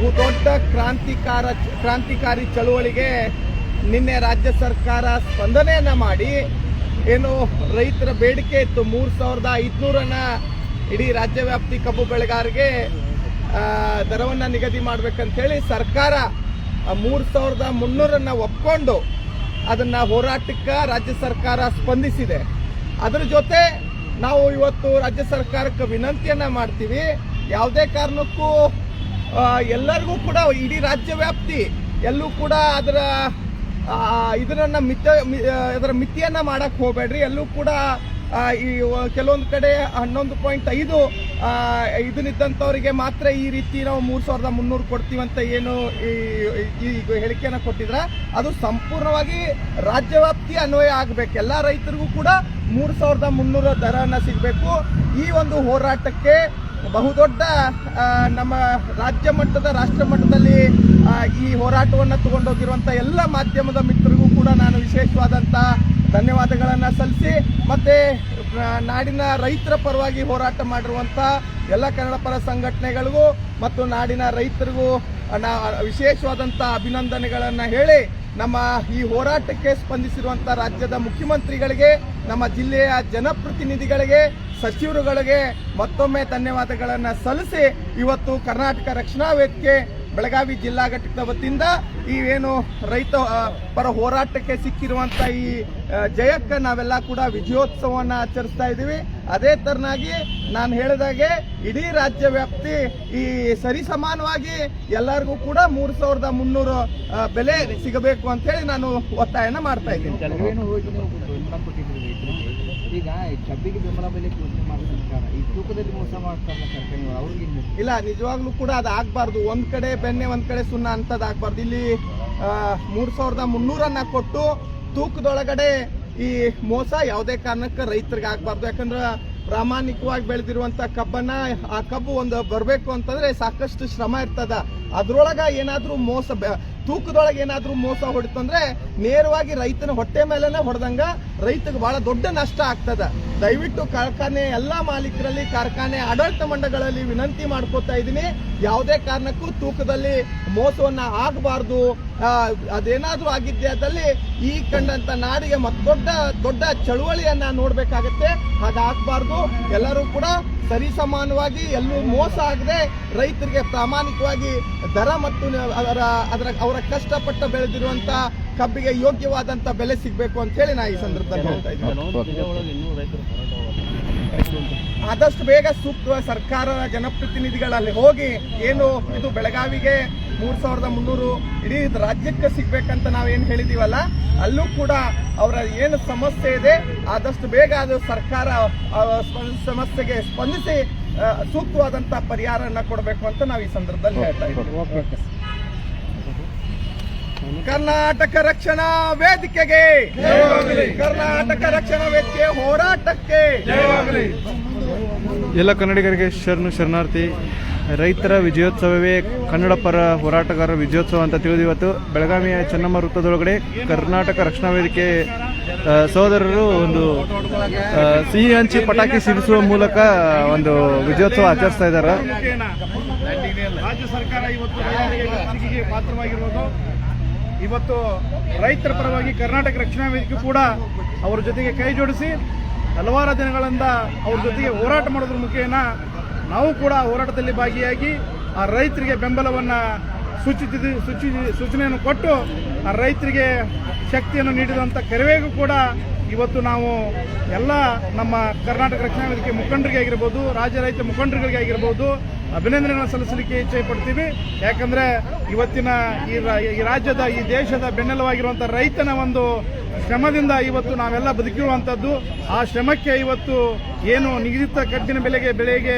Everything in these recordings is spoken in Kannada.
ಬಹುದೊಡ್ಡ ಕ್ರಾಂತಿಕಾರ ಕ್ರಾಂತಿಕಾರಿ ಚಳುವಳಿಗೆ ನಿನ್ನೆ ರಾಜ್ಯ ಸರ್ಕಾರ ಸ್ಪಂದನೆಯನ್ನ ಮಾಡಿ. ಏನು, ರೈತರ ಬೇಡಿಕೆ ಇತ್ತು. ಮೂರು ಸಾವಿರದ ಐದುನೂರನ್ನ ಇಡೀ ರಾಜ್ಯ ವ್ಯಾಪ್ತಿ ಕಬ್ಬು ಬೆಳೆಗಾರರಿಗೆ ದರವನ್ನು ನಿಗದಿ ಹೇಳಿ ಸರ್ಕಾರ ಮೂರು ಸಾವಿರದ ಮುನ್ನೂರನ್ನು ಒಪ್ಕೊಂಡು ಅದನ್ನ ಹೋರಾಟಕ್ಕೆ ರಾಜ್ಯ ಸರ್ಕಾರ ಸ್ಪಂದಿಸಿದೆ. ಅದರ ಜೊತೆ ನಾವು ಇವತ್ತು ರಾಜ್ಯ ಸರ್ಕಾರಕ್ಕೆ ವಿನಂತಿಯನ್ನ ಮಾಡ್ತೀವಿ. ಯಾವುದೇ ಕಾರಣಕ್ಕೂ ಎಲ್ಲರಿಗೂ ಕೂಡ ಇಡೀ ರಾಜ್ಯ ವ್ಯಾಪ್ತಿ ಎಲ್ಲೂ ಕೂಡ ಅದರ ಇದನ್ನ ಮಿತ ಅದರ ಮಿತಿಯನ್ನ ಮಾಡಕ್ ಹೋಗ್ಬೇಡ್ರಿ. ಎಲ್ಲೂ ಕೂಡ ಈ ಕೆಲವೊಂದು ಕಡೆ ಹನ್ನೊಂದು ಪಾಯಿಂಟ್ ಐದು ಇದನ್ನಿದ್ದಂಥವ್ರಿಗೆ ಮಾತ್ರ ಈ ರೀತಿ ನಾವು ಮೂರು ಸಾವಿರದ ಮುನ್ನೂರು ಕೊಡ್ತೀವಂತ ಏನು ಈ ಹೇಳಿಕೆಯನ್ನು ಕೊಟ್ಟಿದ್ರ. ಅದು ಸಂಪೂರ್ಣವಾಗಿ ರಾಜ್ಯ ವ್ಯಾಪ್ತಿ ಅನ್ವಯ ಆಗಬೇಕು. ಎಲ್ಲ ರೈತರಿಗೂ ಕೂಡ ಮೂರು ಸಾವಿರದ ಮುನ್ನೂರ ದರನ ಸಿಗಬೇಕು. ಈ ಒಂದು ಹೋರಾಟಕ್ಕೆ ಬಹುದೊಡ್ಡ ನಮ್ಮ ರಾಜ್ಯ ಮಟ್ಟದ, ರಾಷ್ಟ್ರ ಮಟ್ಟದಲ್ಲಿ ಈ ಹೋರಾಟವನ್ನು ತಗೊಂಡೋಗಿರುವಂತ ಎಲ್ಲ ಮಾಧ್ಯಮದ ಮಿತ್ರರಿಗೂ ಕೂಡ ನಾನು ವಿಶೇಷವಾದಂಥ ಧನ್ಯವಾದಗಳನ್ನು ಸಲ್ಲಿಸಿ, ಮತ್ತೆ ನಾಡಿನ ರೈತರ ಪರವಾಗಿ ಹೋರಾಟ ಮಾಡಿರುವಂತ ಎಲ್ಲ ಕನ್ನಡ ಪರ ಸಂಘಟನೆಗಳಿಗೂ ಮತ್ತು ನಾಡಿನ ರೈತರಿಗೂ ನಾ ವಿಶೇಷವಾದಂಥ ಅಭಿನಂದನೆಗಳನ್ನು ಹೇಳಿ, ನಮ್ಮ ಈ ಹೋರಾಟಕ್ಕೆ ಸ್ಪಂದಿಸಿರುವಂಥ ರಾಜ್ಯದ ಮುಖ್ಯಮಂತ್ರಿಗಳಿಗೆ ನಮ್ಮ ಜಿಲ್ಲೆಯ ಜನಪ್ರತಿನಿಧಿಗಳಿಗೆ, ಸಚಿವರುಗಳಿಗೆ ಮತ್ತೊಮ್ಮೆ ಧನ್ಯವಾದಗಳನ್ನು ಸಲ್ಲಿಸಿ ಇವತ್ತು ಕರ್ನಾಟಕ ರಕ್ಷಣಾ ವೇದಿಕೆ ಬೆಳಗಾವಿ ಜಿಲ್ಲಾ ಘಟಕದ ವತಿಯಿಂದ ಈ ಏನು ರೈತ ಪರ ಹೋರಾಟಕ್ಕೆ ಸಿಕ್ಕಿರುವಂತ ಈ ಜಯಕ್ಕೆ ನಾವೆಲ್ಲ ಕೂಡ ವಿಜಯೋತ್ಸವವನ್ನ ಆಚರಿಸ್ತಾ ಇದ್ದೀವಿ. ಅದೇ ತರನಾಗಿ ನಾನು ಹೇಳಿದಾಗೆ ಇಡೀ ರಾಜ್ಯ ವ್ಯಾಪ್ತಿ ಈ ಸರಿಸಮಾನವಾಗಿ ಎಲ್ಲರಿಗೂ ಕೂಡ ಮೂರು ಸಾವಿರದ ಮುನ್ನೂರು ಬೆಲೆ ಸಿಗಬೇಕು ಅಂತ ಹೇಳಿ ನಾನು ಒತ್ತಾಯನ ಮಾಡ್ತಾ ಇದ್ದೀನಿ. ಕೆಲವೇನು ಹೋಗಿ ನೀವು ಬೆಂಬಲ ಕೊಟ್ಟಿದ್ದೀರಿ ರೈತರಿಗೆ. ಈಗ ಕಬ್ಬಿಗೆ ಬೆಂಬಲ ಬೆಲೆ ಘೋಷಣೆ ಮಾಡಿದ ಸರ್ಕಾರ ಈ ತೂಕದಲ್ಲಿ ಮೋಸ ಮಾಡ್ತಾರಲ್ಲ ಸರ್ಕಾರ ಅವ್ರಿಗೆ ಇಲ್ಲ ನಿಜವಾಗ್ಲೂ ಕೂಡ ಅದು ಆಗ್ಬಾರ್ದು ಒಂದ್ ಕಡೆ ಬೆಣ್ಣೆ ಒಂದ್ ಕಡೆ ಸುಣ್ಣ ಅಂತದ್ ಆಗ್ಬಾರ್ದು ಇಲ್ಲಿ ಮೂರ್ ಸಾವಿರದ ಮುನ್ನೂರನ್ನ ಕೊಟ್ಟು ತೂಕದೊಳಗಡೆ ಈ ಮೋಸ ಯಾವುದೇ ಕಾರಣಕ್ಕೆ ರೈತರಿಗೆ ಆಗಬಾರ್ದು. ಯಾಕಂದ್ರೆ ಪ್ರಾಮಾಣಿಕವಾಗಿ ಬೆಳೆದಿರುವಂತ ಕಬ್ಬನ್ನ ಆ ಕಬ್ಬು ಒಂದು ಬರಬೇಕು ಅಂತಂದ್ರೆ ಸಾಕಷ್ಟು ಶ್ರಮ ಇರ್ತದ. ಅದ್ರೊಳಗ ಏನಾದ್ರೂ ಮೋಸ ತೂಕದೊಳಗೆ ಏನಾದ್ರೂ ಮೋಸ ಹೊಡಿತಂದ್ರೆ ನೇರವಾಗಿ ರೈತನ ಹೊಟ್ಟೆ ಮೇಲೆನೆ ಹೊಡೆದಂಗ ರೈತಗೆ ಬಹಳ ದೊಡ್ಡ ನಷ್ಟ ಆಗ್ತದ. ದಯವಿಟ್ಟು ಕಾರ್ಖಾನೆ ಎಲ್ಲಾ ಮಾಲೀಕರಲ್ಲಿ ಕಾರ್ಖಾನೆ ಆಡಳಿತ ಮಂಡಗಳಲ್ಲಿ ವಿನಂತಿ ಮಾಡ್ಕೋತಾ ಇದ್ದೀನಿ. ಯಾವುದೇ ಕಾರಣಕ್ಕೂ ತೂಕದಲ್ಲಿ ಮೋಸವನ್ನ ಆಗಬಾರ್ದು. ಅದೇನಾದ್ರೂ ಆಗಿದ್ದೆ ಅದಲ್ಲಿ ಈ ಕಂಡಂತ ನಾಡಿಗೆ ಮತ್ತೊಡ್ಡ ದೊಡ್ಡ ದೊಡ್ಡ ಚಳುವಳಿಯನ್ನ ನೋಡ್ಬೇಕಾಗತ್ತೆ. ಹಾಗಾಗಬಾರ್ದು. ಎಲ್ಲರೂ ಕೂಡ ಸರಿಸಮಾನವಾಗಿ ಎಲ್ಲೂ ಮೋಸ ಆಗದೆ ರೈತರಿಗೆ ಪ್ರಾಮಾಣಿಕವಾಗಿ ದರ ಮತ್ತು ಅದರ ಅದರ, ಅವರ ಕಷ್ಟಪಟ್ಟು ಬೆಳೆದಿರುವಂತ ಕಬ್ಬಿಗೆ ಯೋಗ್ಯವಾದಂತ ಬೆಲೆ ಸಿಗಬೇಕು ಅಂತ ಹೇಳಿ ನಾ ಈ ಸಂದರ್ಭದಲ್ಲಿ ಹೇಳ್ತಾ ಇದ್ದೀನಿ. ಆದಷ್ಟು ಬೇಗ ಸೂಕ್ತ ಸರ್ಕಾರ ಜನಪ್ರತಿನಿಧಿಗಳಲ್ಲಿ ಹೋಗಿ, ಏನು ಇದು ಬೆಳಗಾವಿಗೆ ಮೂರ್ ಸಾವಿರದ ಮುನ್ನೂರು ಇಡೀ ರಾಜ್ಯಕ್ಕೆ ಸಿಗ್ಬೇಕಂತ ನಾವೇನು ಹೇಳಿದೀವಲ್ಲ ಅಲ್ಲೂ ಕೂಡ ಅವರ ಏನು ಸಮಸ್ಯೆ ಇದೆ ಆದಷ್ಟು ಬೇಗ ಅದು ಸರ್ಕಾರ ಸಮಸ್ಯೆಗೆ ಸ್ಪಂದಿಸಿ ಸೂಕ್ತವಾದಂಥ ಸೂಕ್ತವಾದಂತ ಪರಿಹಾರನ ಕೊಡಬೇಕು ಅಂತ ನಾವು ಈ ಸಂದರ್ಭದಲ್ಲಿ ಹೇಳ್ತಾ ಇದ್ದೀವಿ. ಕರ್ನಾಟಕ ರಕ್ಷಣಾ ವೇದಿಕೆಗೆ ಕರ್ನಾಟಕ ರಕ್ಷಣಾ ವೇದಿಕೆ ಹೋರಾಟಕ್ಕೆ ಎಲ್ಲ ಕನ್ನಡಿಗರಿಗೆ ಶರಣು ಶರಣಾರ್ಥಿ. ರೈತರ ವಿಜಯೋತ್ಸವವೇ ಕನ್ನಡ ಪರ ಹೋರಾಟಗಾರರ ವಿಜಯೋತ್ಸವ ಅಂತ ತಿಳಿದು ಇವತ್ತು ಬೆಳಗಾವಿಯ ಚೆನ್ನಮ್ಮ ವೃತ್ತದೊಳಗಡೆ ಕರ್ನಾಟಕ ರಕ್ಷಣಾ ವೇದಿಕೆ ಸಹೋದರರು ಒಂದು ಸಿಹಿ ಹಂಚಿ ಪಟಾಕಿ ಸಿಡಿಸುವ ಮೂಲಕ ಒಂದು ವಿಜಯೋತ್ಸವ ಆಚರಿಸ್ತಾ ಇದ್ದಾರೆ. ರಾಜ್ಯ ಸರ್ಕಾರ ಇವತ್ತು ಪಾತ್ರವಾಗಿರುವುದು. ಇವತ್ತು ರೈತರ ಪರವಾಗಿ ಕರ್ನಾಟಕ ರಕ್ಷಣಾ ವೇದಿಕೆ ಕೂಡ ಅವರ ಜೊತೆಗೆ ಕೈ ಜೋಡಿಸಿ ಹಲವಾರು ದಿನಗಳಿಂದ ಅವ್ರ ಜೊತೆಗೆ ಹೋರಾಟ ಮಾಡೋದ್ರ ಮುಖೇನ ನಾವು ಕೂಡ ಹೋರಾಟದಲ್ಲಿ ಭಾಗಿಯಾಗಿ ಆ ರೈತರಿಗೆ ಬೆಂಬಲವನ್ನು ಸೂಚಿಸಿದ ಸೂಚಿ ಸೂಚನೆಯನ್ನು ಕೊಟ್ಟು ಆ ರೈತರಿಗೆ ಶಕ್ತಿಯನ್ನು ನೀಡಿದಂಥ ಕರವೇಗೂ ಕೂಡ ಇವತ್ತು ನಾವು ಎಲ್ಲ ನಮ್ಮ ಕರ್ನಾಟಕ ರಕ್ಷಣಾ ವೇದಿಕೆ ಮುಖಂಡರಿಗೆ ಆಗಿರ್ಬೋದು, ರಾಜ್ಯ ರೈತ ಮುಖಂಡರುಗಳಿಗೆ ಆಗಿರ್ಬೋದು ಅಭಿನಂದನೆಗಳನ್ನು ಸಲ್ಲಿಸಲಿಕ್ಕೆ ಇಚ್ಛೆ ಪಡ್ತೀವಿ. ಯಾಕಂದರೆ ಇವತ್ತಿನ ಈ ರಾಜ್ಯದ ಈ ದೇಶದ ಬೆನ್ನೆಲುವಾಗಿರುವಂಥ ರೈತನ ಒಂದು ಶ್ರಮದಿಂದ ಇವತ್ತು ನಾವೆಲ್ಲ ಬದುಕಿರುವಂಥದ್ದು ಆ ಶ್ರಮಕ್ಕೆ ಇವತ್ತು ಏನು ನಿಗದಿತ ಕಬ್ಬಿನ ಬೆಲೆಗೆ, ಬೆಳೆಗೆ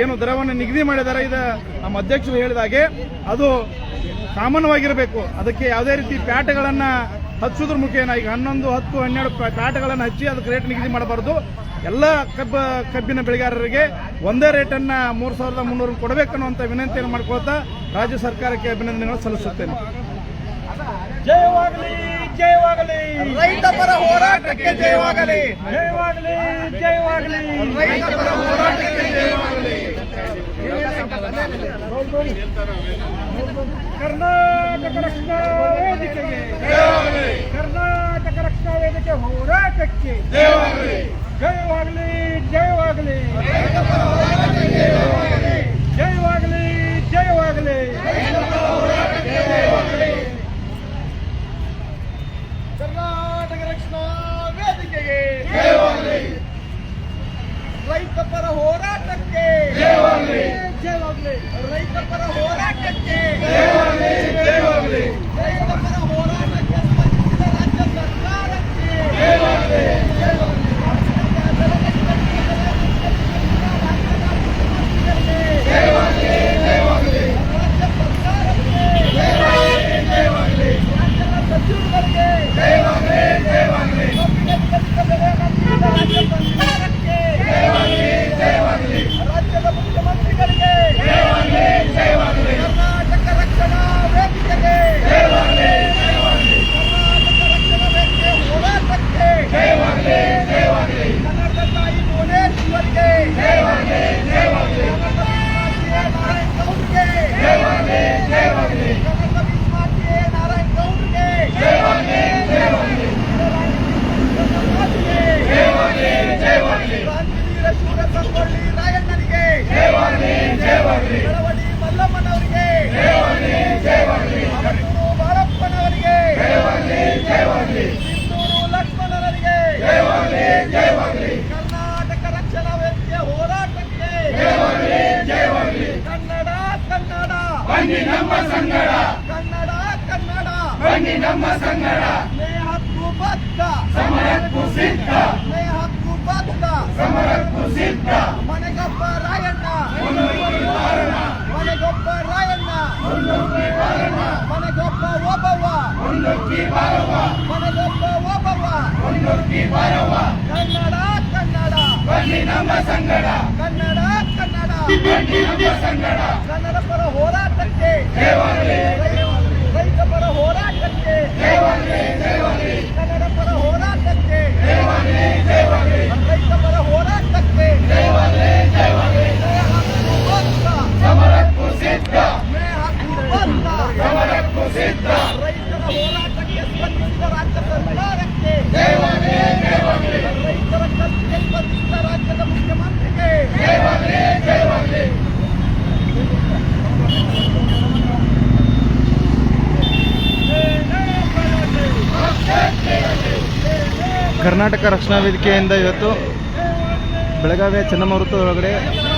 ಏನು ದರವನ್ನು ನಿಗದಿ ಮಾಡಿದ್ದಾರೆ ಇದು, ನಮ್ಮ ಅಧ್ಯಕ್ಷರು ಹೇಳಿದ ಹಾಗೆ, ಅದು ಸಾಮಾನ್ಯವಾಗಿರಬೇಕು. ಅದಕ್ಕೆ ಯಾವುದೇ ರೀತಿ ಪ್ಯಾಟ್ಗಳನ್ನು ಹಚ್ಚೋದ್ರ ಮುಖೇನ ಈಗ ಹನ್ನೊಂದು, ಹತ್ತು, ಹನ್ನೆರಡು ಪ್ಯಾ- ಪ್ಯಾಟೆಗಳನ್ನು ಹಚ್ಚಿ ಅದಕ್ಕೆ ರೇಟ್ ನಿಗದಿ ಮಾಡಬಾರ್ದು. ಎಲ್ಲ ಕಬ್ಬ, ಕಬ್ಬಿನ ಬೆಳೆಗಾರರಿಗೆ ಒಂದೇ ರೇಟನ್ನ ಮೂರು ಸಾವಿರದ ಮುನ್ನೂರು ಕೊಡಬೇಕನ್ನುವಂಥ ವಿನಂತಿಯನ್ನು ಮಾಡ್ಕೊಳ್ತಾ ರಾಜ್ಯ ಸರ್ಕಾರಕ್ಕೆ ಅಭಿನಂದನೆಗಳು ಸಲ್ಲಿಸುತ್ತೇನೆ. ಜಯವಾಗಲಿ ರೈತ ಪರ ಹೋರಾಟಕ್ಕೆ ಜಯವಾಗಲಿ ಜಯವಾಗಲಿ ಜಯವಾಗಲಿ ರೈತ ಪರ ಹೋರಾಟಕ್ಕೆ ಜಯವಾಗಲಿ ಕರ್ನಾಟಕ ರಕ್ಷಣಾ ವೇದಿಕೆಗೆ ಕರ್ನಾಟಕ ರಕ್ಷಣಾ ವೇದಿಕೆ ಹೋರಾಟಕ್ಕೆ ಜಯವಾಗಲಿ ಜಯವಾಗಲಿ ಜಯವಾಗಲಿ ಜಯವಾಗಲಿ ಕರ್ನಾಟಕ ರಕ್ಷಣಾ ವೇದಿಕೆಗೆ ರೈತ ಪರ ಹೋರಾಟಕ್ಕೆ ರೈತ ಪರ ಹೋರಾಟಕ್ಕೆ ರೈತ ಪರ ಹೋರಾಟಕ್ಕೆ ಸ್ಪಂದಿಸಿದ ರಾಜ್ಯ ಸರ್ಕಾರಕ್ಕೆ ರಾಜ್ಯ ಸರ್ಕಾರಕ್ಕೆ ರಾಜ್ಯದ ಸಚಿವರುಗಳಿಗೆ ರಾಜ್ಯದ ಮುಖ್ಯಮಂತ್ರಿಗಳಿಗೆ ಕರ್ನಾಟಕ ರಕ್ಷಣಾ ವೇದಿಕೆಗೆ ಕರ್ನಾಟಕ ರಕ್ಷಣಾ ವೇದಿಕೆ ಹೋರಾಟಕ್ಕೆ ಕನ್ನಡ ತಾಯಿ ಭುವನೇಶ್ವರಿಗೆ ಕನ್ನಡ ನಾರಾಯಣ ಗೌಡ್ಗೆ ಕನ್ನಡ ಭೀಷ್ಮಾಟಿಯೇ ನಾರಾಯಣ ಗೌಡ್ಗೆ ಕ್ರಾಂತಿವೀರ ಶೂರ ಸಂಗೊಳ್ಳಿ ರಾಯಣ್ಣನಿಗೆ ಬೆಳವಡಿ ಮಲ್ಲಮ್ಮನವರಿಗೆ ಅವತ್ತೂರು ಬಾಳಪ್ಪನವರಿಗೆ ಸಿಂಧೂರು ಲಕ್ಷ್ಮಣನವರಿಗೆ ಕರ್ನಾಟಕ ರಕ್ಷಣಾ ವೇದಿಕೆ ಹೋರಾಟಕ್ಕೆ ಕನ್ನಡ ಕನ್ನಡ ಕನ್ನಡ. ಬನ್ನಿ ನಮ್ಮ ಕನ್ನಡ ಸ್ನೇಹಕ್ಕೂ ಬದ್ಧ. ಸ್ನೇಹಕ್ಕೂ ಬದ್ಧ. ಮನೆಗೊಬ್ಬ ರಾಯಣ್ಣ. ಮನೆಗೊಬ್ಬ ರಾಯಣ್ಣ. ಮನೆಗೊಬ್ಬ ಓಬವ್ವ. ಮನೆಗೊಬ್ಬ ಓಬವ್ವ. ಕನ್ನಡ ಕನ್ನಡ. ಬನ್ನಿ ನಮ್ಮ ಸಂಗಡ. ಕನ್ನಡ ಕನ್ನಡ. ಬನ್ನಿ ನಮ್ಮ ಪರ ಕರ್ನಾಟಕ ರಕ್ಷಣಾ ವೇದಿಕೆಯಿಂದ ಇವತ್ತು ಬೆಳಗಾವಿಯ ಚನ್ನಮರುತ ಒಳಗಡೆ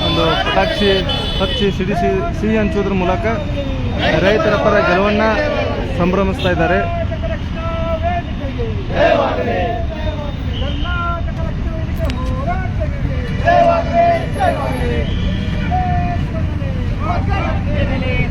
ಒಂದು ಪಟಾಕ್ಷಿ ಪಕ್ಷಿ ಸಿಡಿಸಿ ಸಿಹಿ ಹಂಚುವುದ್ರ ಮೂಲಕ ರೈತರ ಪರ ಗೆಲುವನ್ನು ಸಂಭ್ರಮಿಸ್ತಾ ಇದ್ದಾರೆ. ಜೈ